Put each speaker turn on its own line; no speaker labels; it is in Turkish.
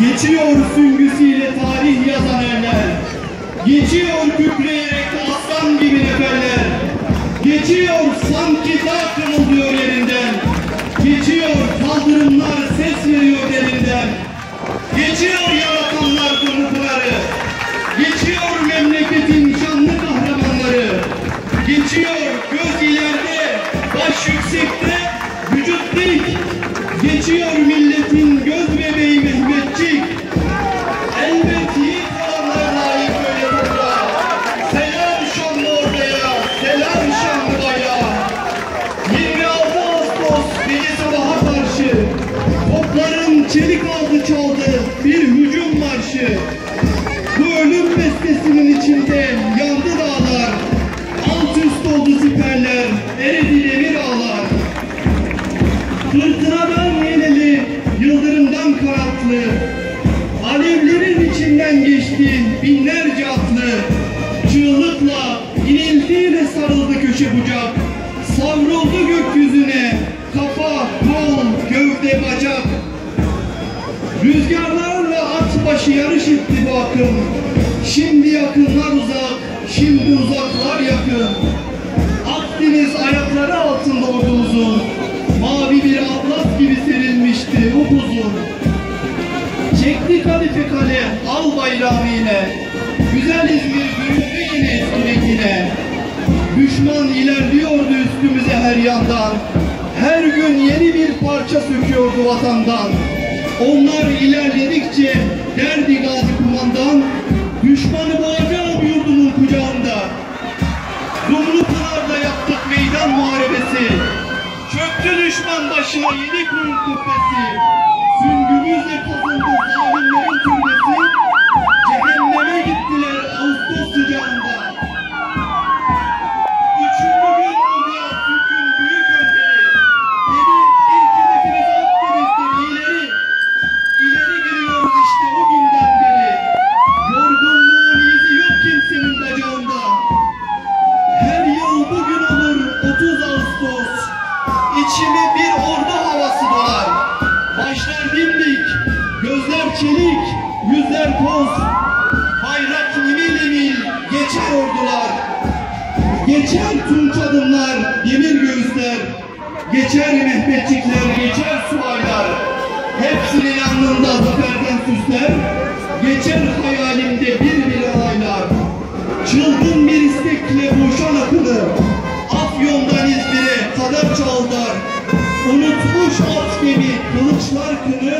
Geçiyor süngüsüyle tarih yazan erler. Geçiyor kükreyerek aslan gibi neferler. Geçiyor sanki dağ kırılıyor yerinden. Geçiyor kaldırımlar ses veriyor derinden. Geçiyor yaratanlar kumruları. Geçiyor memleketin şanlı kahramanları. Geçiyor göz ileride, baş yüksekte, vücut dik. Geçiyor milletin göz bebeği Mehmetçik. Çelik aldı çaldı. Bir hücum marşı. Bu ölüm bestesinin içinde yandı dağlar. Alt üst oldu siperler, eridi demir ağlar. Fırtınadan yenili, yıldırımdan kanatlı Alevlerin içinden geçti binlerce atlı. Çığlıkla, iniltiyle sarıldı köşe bucak. Savruldu gökyüzüne başı yarış etti bu akım. Şimdi yakınlar uzak, şimdi uzaklar yakın. Akdeniz ayakları altında ordumuzun Mavi bir atlas gibi serilmişti upuzun. Çekti kalife kale al bayrağını yine Güzel İzmir büründü yine eski rengine Düşman ilerliyordu üstümüze her yandan. Her gün yeni bir parça söküyordu vatandan Onlar ilerledikçe derdi gazi kumandan Düşmanı boğacağım yurdumun kucağında. Dumlu Pınar'da yaptık meydan muharebesi. Çöktü düşman başına yedi kuyun kubbesi. Süngümüzle kazındı zalimlerin türbesi içimi bir ordu havası dolar. Başlar dimdik, gözler çelik, yüzler toz. Bayrak imil imil geçer ordular. Geçer tunç adımlar, demir göğüsler. Geçer mehmetçikler, geçer suaylar. Hepsinin alnında zaferden süsler. Geçer hayalimde bir bir aylar. Çılgın bir istekle boşan akılır. história que não